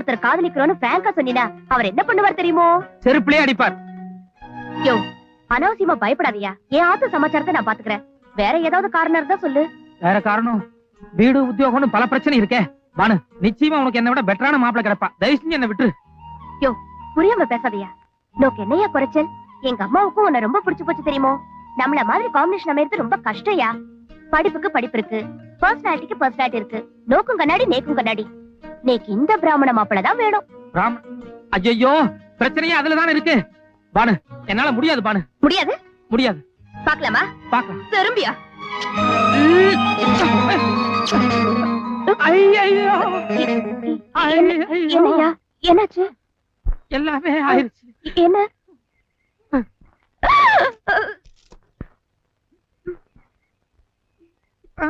ஒருத்தர் காதலிக்கிறோன்னு பிராங்கா சொன்னீனா அவர் என்ன பண்ணுவார் தெரியுமோ? செருப்புலயே அடிப்பார். யோ அனாவசியமா பயப்படாதயா. என் ஆத்து சமாச்சாரத்தை நான் பாத்துக்கிறேன். வேற ஏதாவது காரணம் இருந்தா சொல்லு. வேற காரணம்? வீடு உத்தியோகம்னு பல பிரச்சனை இருக்கே. பானு நிச்சயமா உனக்கு என்ன விட பெட்டரான மாப்பிளை கிடப்பா. தயவு செஞ்சு என்ன விட்டுரு. புரியாம பேசாதயா. நோக்கு என்னையா குறைச்சல்? எங்க அம்மாவுக்கும் உன்னை ரொம்ப பிடிச்சு போச்சு தெரியுமோ? நம்மள மாதிரி காம்பினேஷன் அமைறது ரொம்ப கஷ்டயா படிப்புக்கு படிப்பு இருக்கு. பர்சனாலிட்டிக்கு பர்சனாலிட்டி இருக்கு. நோக்கும் கண்ணாடி நேக்கும் கண்ணாடி. நேக்கு இந்த பிராமண மாப்பிளை தான் வேணும். ராம ஐயோ பிரச்சனையே அதுலதானே இருக்கு. பானு என்னால முடியாது பானு. முடியாது? முடியாது. பாக்கலாமா பாக்கலாம் திரும்பியா? என்னாச்சு? எல்லாமே ஆயிருச்சு என்ன? ஆ.